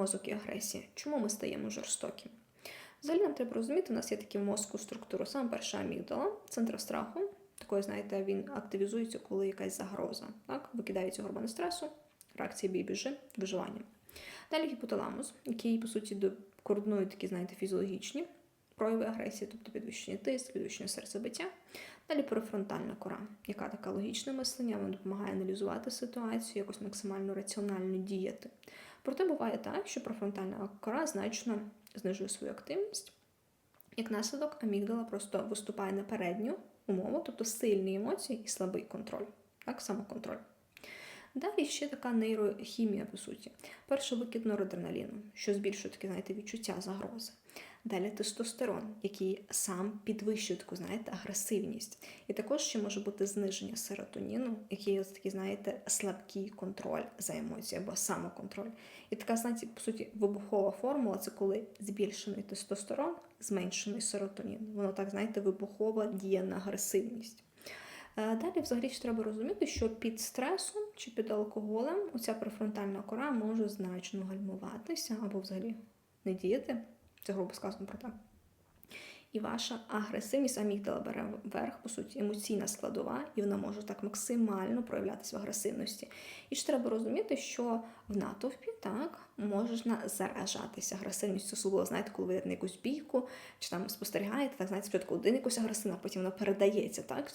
мозок і агресія. Чому ми стаємо жорстокими? Взагалі нам треба розуміти, у нас є такі в мозку структури. Саме перша амігдала, центр страху. Такої, знаєте, він активізується, коли якась загроза. Так? Викидаються гормони стресу, реакція бій біжи, виживання. Далі гіпоталамус, який, по суті, координує такі, знаєте, фізіологічні прояви агресії, тобто підвищення тиск, підвищення серцебиття. Далі префронтальна кора, яка така логічне мислення, вона допомагає аналізувати ситуацію, якось максимально раціонально діяти. Проте буває так, що префронтальна кора значно знижує свою активність. Як наслідок, амігдала просто виступає на передню умову, тобто сильні емоції і слабий контроль, так, самоконтроль. Далі ще така нейрохімія, по суті. Перше викид норадреналіну, що збільшує таке, знаєте, відчуття загрози. Далі тестостерон, який сам підвищує таку, знаєте, агресивність. І також ще може бути зниження серотоніну, який ось такий, знаєте, слабкий контроль за емоції або самоконтроль. І така, знаєте, по суті, вибухова формула це коли збільшений тестостерон, зменшений серотонін. Воно так, знаєте, вибухова діє на агресивність. Е, Далі, взагалі, ж треба розуміти, що під стресом чи під алкоголем оця префронтальна кора може значно гальмуватися або взагалі не діяти. Це грубо сказано про те. І ваша агресивність амігдала бере верх, по суті, емоційна складова, і вона може так максимально проявлятися в агресивності. І ж треба розуміти, що в натовпі так можна заражатися агресивністю, особливо знаєте, коли ви на якусь бійку, чи там спостерігаєте, так знаєте, спочатку один якось агресивна, потім вона передається так